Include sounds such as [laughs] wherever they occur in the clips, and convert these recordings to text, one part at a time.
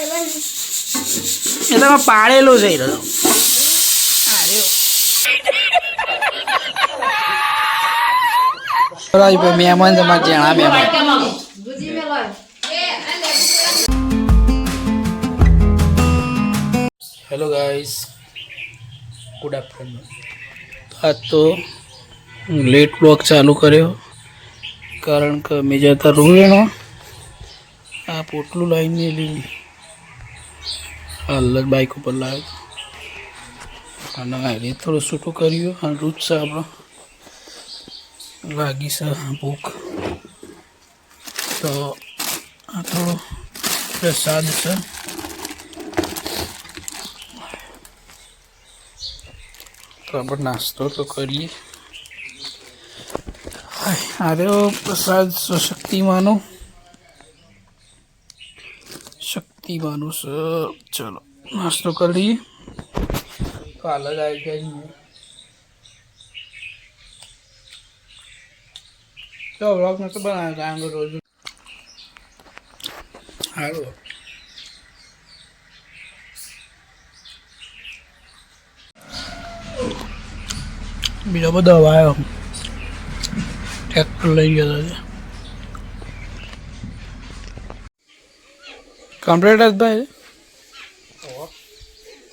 એ તમે પાડેલું છે રહ્યો. આ રહ્યો. બરાબર, ભાઈ, મહેમાન તમારે જણા મહેમાન હેલો ગાઈસ ગુડ આફ્ટરનૂન આજ તો લેટ બ્લોક ચાલુ કર્યો કારણ કે મેં જતા રૂવેણો આ પોટલું લાવીને લીધી હાલ બાઇક ઉપર લાવ્યો અને હારે થોડું છૂટું કર્યું અને રૂટ છે આપણો. લાગી છે ભૂખ. તો આ થોડો પ્રસાદ છે. તો આપણે નાસ્તો તો કરીએ. અરે પ્રસાદ શક્તિમાનો. શક્તિમાનું છે. ચલો, નાસ્તો કરી લઈએ. કાલ જ આવી ગયા તો વ્લોગ નતો બનાવ્યો કારણ કે રોજ સારું બીજો બધો આવ્યો. ટ્રેક્ટર લઈ ગયો છે કમ્પ્લીટ જ ભાઈ?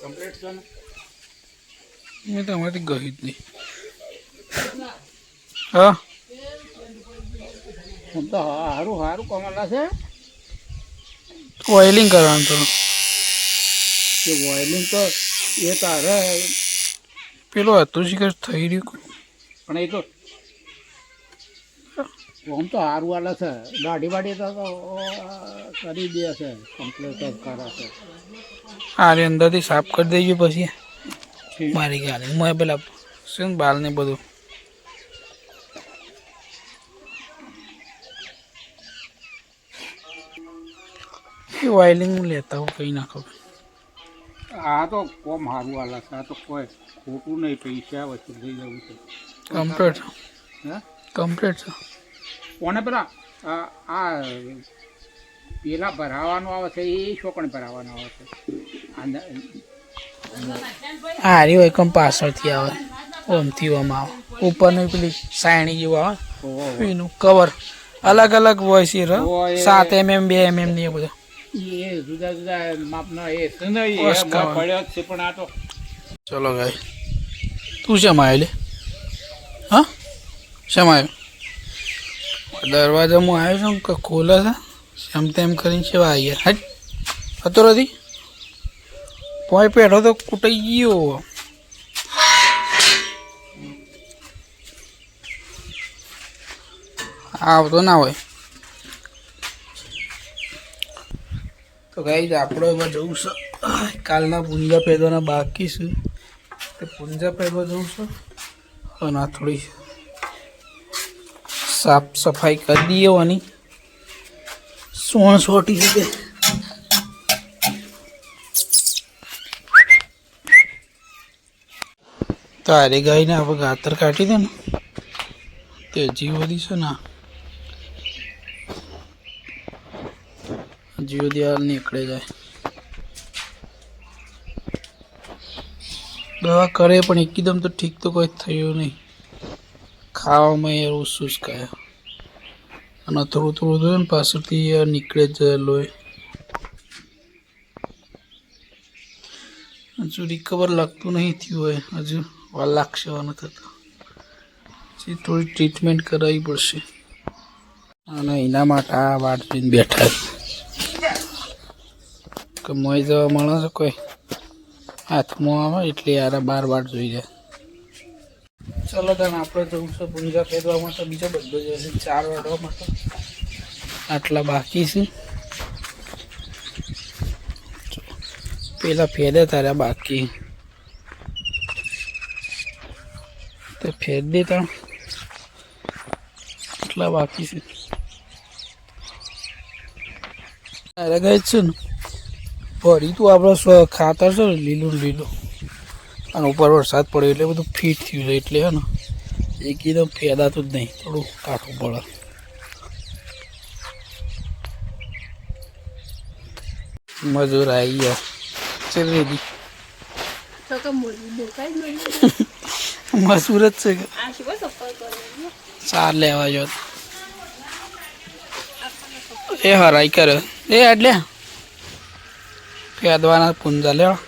કમ્પ્લીટ છે ને તો અમારી ગઈ જ નહીં. હા? હું તો સારું સારું કમાલા છે ઓઇલિંગ કરવાનું થોડું કે ઓઇલિંગ તો. એ તારે પેલું હતું શિખર થઈ રહ્યું પણ એ તો આમ તો સારું હાલે છે. દાઢી વાઢી તો કરી દે છે. કમ્પ્લીટ જ કરે છે. આરે અંદરથી સાફ કરી દેજો પછી. મારી ગાડી. મેં પેલા શું બાલ ને બધું. ઓઇલિંગ લેતા હું ના ખબર. આ તો કોમ સારું વાલે છે. આ તો કોઈ ખોટું નહીં. પૈસા વચ્ચે લઈ જવું છે. કમ્પ્લીટ હે? કમ્પ્લીટ છે. કોને પેલા? આ પેલા ભરાવાનો આવે છે એ શોકણ ભરાવાનો આવે છે. આ હારી હોય કમ પાછળથી આવે ઓમથી ઓમ આવે. ઉપરનું પેલી સાયણી જેવું આવે. એનું કવર અલગ અલગ હોય છે. સાત એમએમ બે એમએમ ને એ બધું. એ જુદા જુદા માપના એ. પડ્યો છે પણ આ તો. ચલો ભાઈ તું શેમાં આવેલી લે હા? શેમાં આવ્યો દરવાજામાં આવ્યો છું કે ખોલે છે? એમ તેમ કરીને સેવા આવી હટ. હતો નથી પોઈ પેઢો તો કૂટાઈ ગયો. આવતો ના હોય. તો ગાઈ આપણો એમાં જવું છે. કાલના પૂંજા પેદવાના બાકી છે. તે પૂંજા પહેરવા જવું છે? અને આ થોડી સાફ સફાઈ કરી દઈએ આની સોણ સોટી તે. તારે ગાયને આપણે ગાતર કાઢી દે ને. તે જીવોદી છે ને જીવોદી હાલ નીકળે જાય. દવા કરે પણ એકદમ તો ઠીક તો કોઈ થયું નહીં. ખાવામાં યાર ઓછું જ ખાય? અને થોડું થોડું થયું ને પાછળથી નીકળે જ લોહી. હજુ રિકવર લાગતું નહીં થયું હોય. હજુ વાર લાગશે વાનો થતા. પછી થોડી ટ્રીટમેન્ટ કરાવવી પડશે. અને એના માટે આ વાટ જોઈને બેઠા. કે મોઈ જવા માણસ કોઈ? હાથમાં આવે એટલે યાર બાર વાટ જોઈ જાય. ચલો તને આપણે જવું છે પૂંજા ફેરવા માટે બીજો બધો જ છે, ચાર વાળવા માટે આટલા બાકી છે. પેલા ફેરે તારા બાકી. તે ફેર દે ત્રણ આટલા બાકી છે. અરે ગઈ છે ને? ભરી તું આપણે ખાતર છે ને, લીલું લીલું. અને ઉપર વરસાદ પડ્યો એટલે બધું ફીટ થયું એટલે હે ને એકદમ ફેદાતું જ નહીં થોડું કાઠું પડે. મજૂર આવી ગયા. જ મજૂર જ છે ચાર લેવા જો. એ હરાઈ કર્યો એ એટલે ફેદવાના પૂંજા લેવા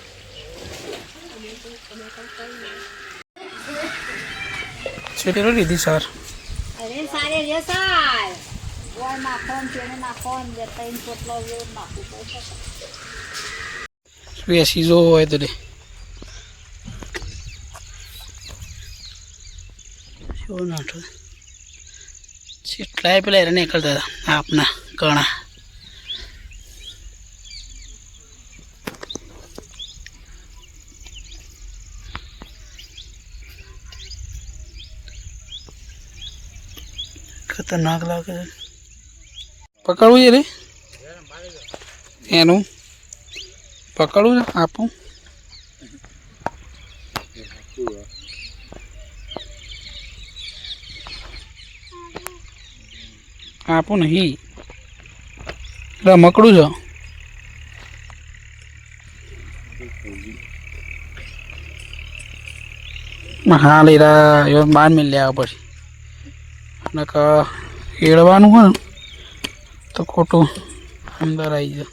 છેટેલો લીધી સર. અરે સારે રે સાર ગોળ નાખો ને તેને નાખો ત્રણ પોટલો જેવું નાખવું બેસી જો હોય તો શું નાઠું? કેટલાય પેલા એને નીકળતા હતા આપના ઘણા. ખતરનાક લાગે છે. પકડવું છે રે? એનું? પકડવું છે? આપું? આપું નહીં. રમકડું છે. હા લીરા બાર મિલ લેવા પછી. અને હેળવાનું હોય તો ખોટું અંદર આવી જાય.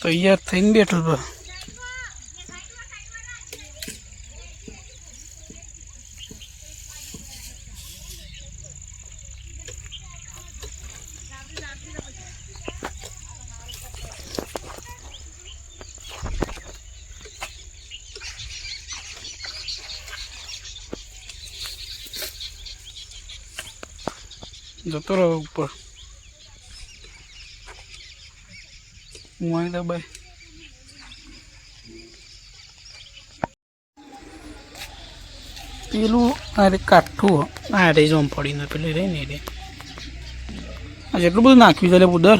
તૈયાર થઈને બેઠો તો જતો રહો ઉપર હું ભાઈ. પેલું અરે કાઠું આ રે જોમ પડીને પેલી રે ને રે આ જેટલું બધું નાખ્યું છે ઉદર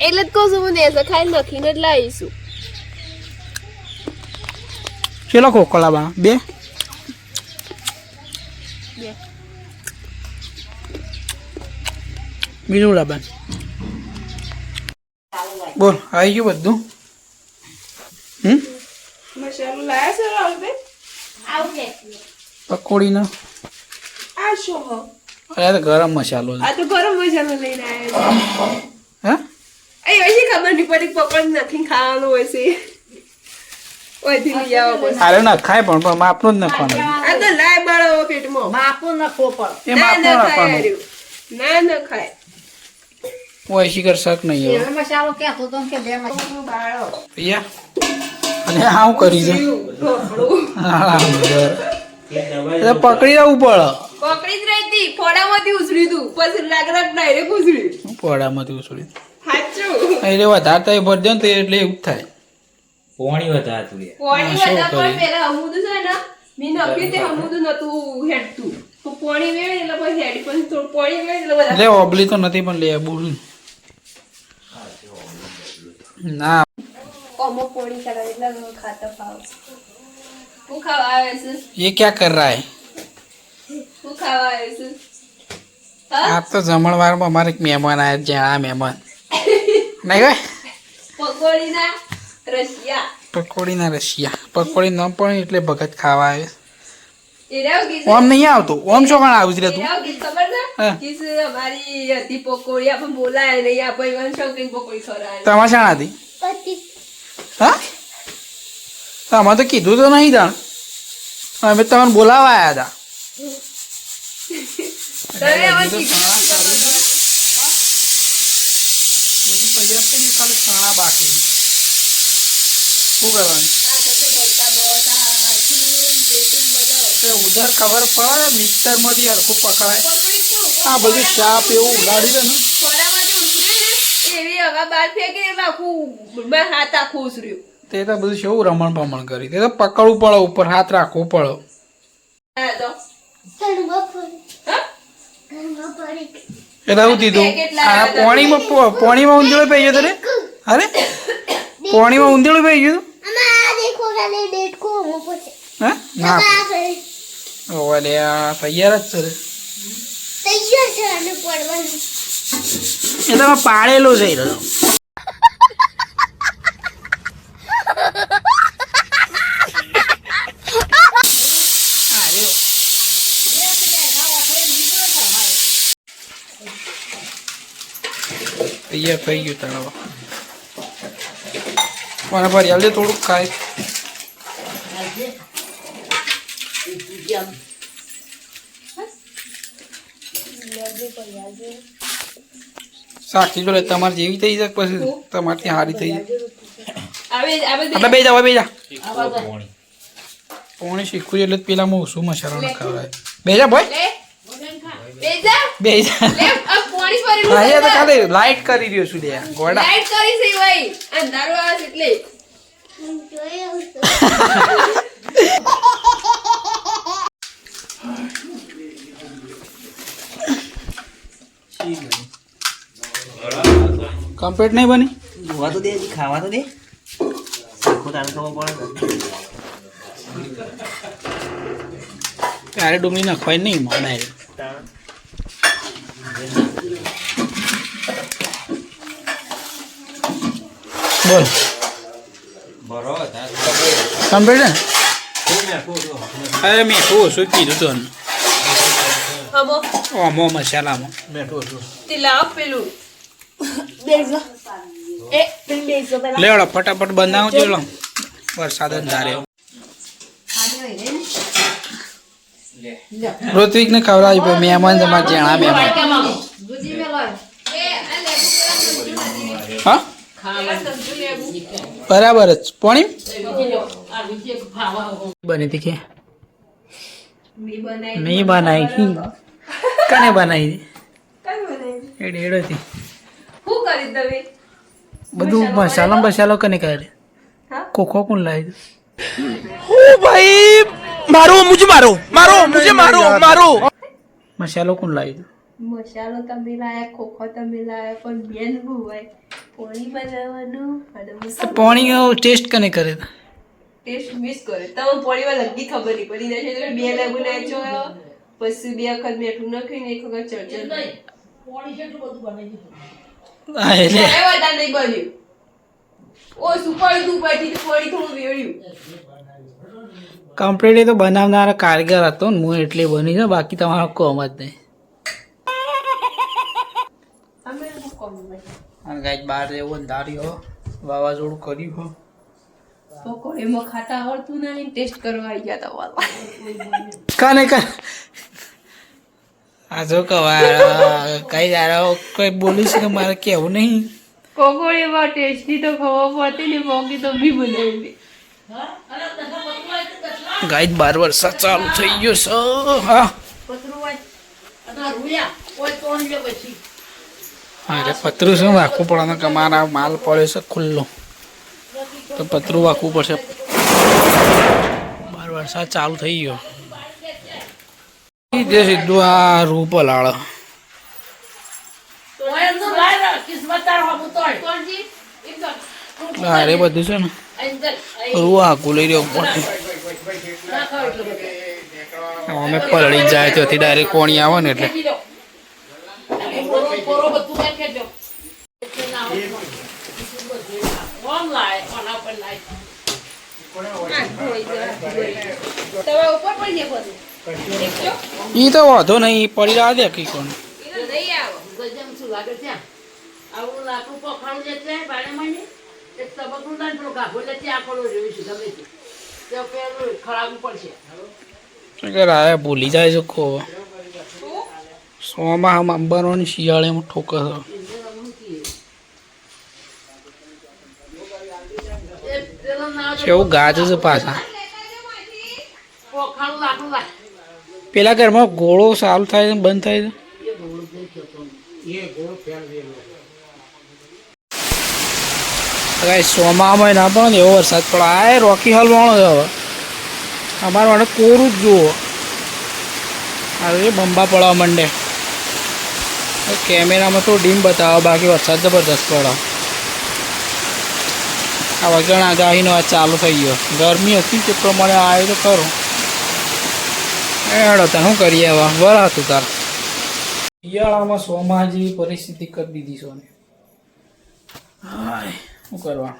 એટલે જ કહું છું હું નેસો ખાઈ નાખીને જ લાવીશું. ચેલો ખોખલા બા? બે? બે. બીજું લાબાન બોલ આવી ગયું બધું? હમ? મસાલો લાયા છે રાહુલભાઈ આવું પકોડીનો? આ શું હો? અરે તો ગરમ મસાલો આ તો ગરમ મસાલો લઈને આવ્યા હે? એ હજી ખબર નહીં પડી પકડ નથી ખાવાનું હોય છે. ઓયથી લઈ આવો પછી. અરે ના ખાય પણ પણ માપનું જ નાખવાનું આ તો લાય બાળો પેટમાં. પડે એ ના માપનું નાખવાનું. ના ના ખાય. ઓય શિખર શક નહીં હવે મસાલો કહેતો તો કે બે મસાલો બાળો અને આવું કરી છે? ઢોકળું. હા, બર. એટલે પકડી જવું પડે પકડી જ રહેતી ફોડામાંથી ઉછળી તું. પછી લાગરા ડાયરેક્ટ ઉછળી. ફોડામાંથી ઉછળી સાચું. એટલે વધારે તો ભર દે ને તો એટલે એવું થાય. પોણી વધારે તું પોણી વધારે પણ કરી? પેલા અમુદું છે ને મેં નખ્યું તે અમુદું નતું હેડતું. પોણી વેવે એટલે પછી હેડી પછી થોડું પોણી વેવે એટલે બધા એટલે ઓબલી તો નથી પણ લે બોલ. ના કોમો પોણી કરાવે એટલે ખાતા ફાવે હું ખાવા આવે છે ये क्या कर रहा है હું ખાવા આવે છે આ તો જમણવારમાં અમારે એક મહેમાન આવ્યા છે આ મહેમાન નહીં ભાઈ પકોડીના રશિયા પકોડીના રશિયા પકોડી ન પણ એટલે ભગત ખાવા આવે એ રહ્યો કીધું ઓમ નહીં આવતો. ઓમ શું કાણ આવું છે? તું તમારે શાણા હતી? હા? તમે તો કીધું તો નહીં જાણ અમે તમને બોલાવા આવ્યા હતા કીધું શું કરવાનું? ચણા બાકી શું કરવાનું આ તો તો બોલતા બોલતા હાથી, બેસી બધા. ઉધર ખબર પડે મિક્સરમાંથી હરખું પકડાય. પકોડી આ બધું શાપ એવું ઉડાડી દે ને. ખોરામાંથી ઉછળી ને, એવી હવા બહાર ફેંકી એટલે આખું હાથ આખું ઉછળ્યું. તે તો બધું શું રમણ ભમણ કરી. તે તો પકડવું પડે ઉપર હાથ રાખવો પડે. હા તો. હા? એટલે આવું દીધું આ પોણીમાં પોણીમાં ઊંધેડું પઈ ગયું રે અરે? પોણીમાં ઊંધેડું પઈ ગયું હે ના ઓવે લે આ તૈયાર જ છે રે. એ તમે પાડેલું છે તો. રહ્યો. તૈયાર થઈ ગયું તળાવ મારા ફરી આવજે થોડુંક ખાય સાચી જો લે તમારે જેવી થઈ જાય પછી તમારથી હારી થઈ જાય. બે. જાવ બે જા પોણી. પોણી શીખવું એટલે પેલા હું શું મસાલો નખાવડાય બે જા ભાઈ. બે જા લાઈટ કરી રહ્યો છું લે ગોડા. લાઈટ કરી છે ભાઈ. અંધારો આવે એટલે. [laughs] કમ્પ્લીટ નહીં બની? જોવા તો દે હજી ખાવા તો દે. આખો તારે ખબર પડે ત્યારે ડુંગળી નાખવાય નહીં મોડાય બોલ. બરોબર કમ્પ્લીટ ને? અરે મીઠું ઓછું કીધું તો હમો મસાલામાં. પેલી બેસો પેલા. લેવડો ફટાફટ બનાવજો લો વરસાદ જ ધારે. ઋત્વિક ને ખવડાવી ભાઈ મહેમાન તમારે જણા મહેમાન એ આ લેબુ હા? બરાબર જ. પોણી? બની હતી કે? મી બનાવી નહીં બનાવી કને બનાવી કઈ બનાવી હતી. શું કરી દવે? બધું મસાલો મસાલો કને કરે. હા? કોખો કોણ લાવી મસાલો કોણ લાવી મસાલો તમે લાયા ખોખો તમે લાયા પણ બેન ભૂવાય પોણી બનાવવાનું અને પોણી ટેસ્ટ કને કરે. ટેસ્ટ મિસ કરે. તમે પોણીમાં લગી ખબર નહીં પડી જાય છે બે લેબુ નાખજો પછી બે વખત બેઠું નખાઈને એક વખત ચરચર પોણી કેટલું બધું બનાવી નહીં ઓ સુપાડી તું કમ્પ્લીટ બનાવનાર કારીગર હતો ને હું એટલે બની જ બાકી તમારો કોમ જ નહીં. ગાય બહાર જેવું અંધાર્યો વાવાઝોડું કર્યું હો. પકોડીમાં ખાતા આવડતું નહીં ટેસ્ટ કરવા આવી ગયા તા વાલા. કાને કા આ જો કવા કઈ દાડા કોઈ બોલીશ કે મારે કેવું નહીં? પકોડીમાં ટેસ્ટી તો ખબર પડતી ને મોંઘી તો બી બનાવી. ગાય બાર વરસાદ ચાલુ થઈ ગયો છે હા. અરે પતરું શું રાખવું પડે કે મારા માલ પડે છે ખુલ્લો. તો પતરું રાખવું પડશે. બાર વરસાદ ચાલુ થઈ ગયો. જે સીધું આ રૂપ લાળ. અરે બધું છે ને. રૂ આખું લઈ રહ્યો અમે પલળી જાય ત્યાંથી ડાયરેક્ટ કોણી આવે ને એટલે. ઉપર પડી ઈ તો વાંધો નહીં પડી રહ્યા દે કઈ કોણ. એ ને એ ના ભૂલી જાય છે ખો સોમાં આમ અંબારોની શિયાળેમાં ઠોકર એ પેલો ના છે એવું ગાજ છે પાછા. પેલા ઘરમાં ગોળો સારો થાય બંધ થાય છે. સોમામાં ના પણ એવો વરસાદ પડે. આ રોકી હાલ વાળો છે હવે. અમારા માટે કોરું જ જુઓ. હવે બંબા પડવા માંડે. કેમેરામાં તો ડીમ બતાવો, બાકી વરસાદ જબરદસ્ત પડે. આ વગણ આગાહીનો આ ચાલુ થઈ ગયો. ગરમી હતી તે પ્રમાણે આવ્યો તો ખરો. હેડો તને શું કરીએ હવે? બરા હતું તાર. શિયાળામાં સોમાં જેવી પરિસ્થિતિ કરી દીધી સોને. હાય. શું કરવા?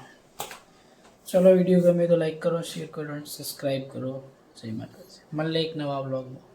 ચલો વીડિયો ગમે તો લાઈક કરો શેર કરો સબસ્ક્રાઈબ કરો. જય માતાજી. મળે એક નવા બ્લોગમાં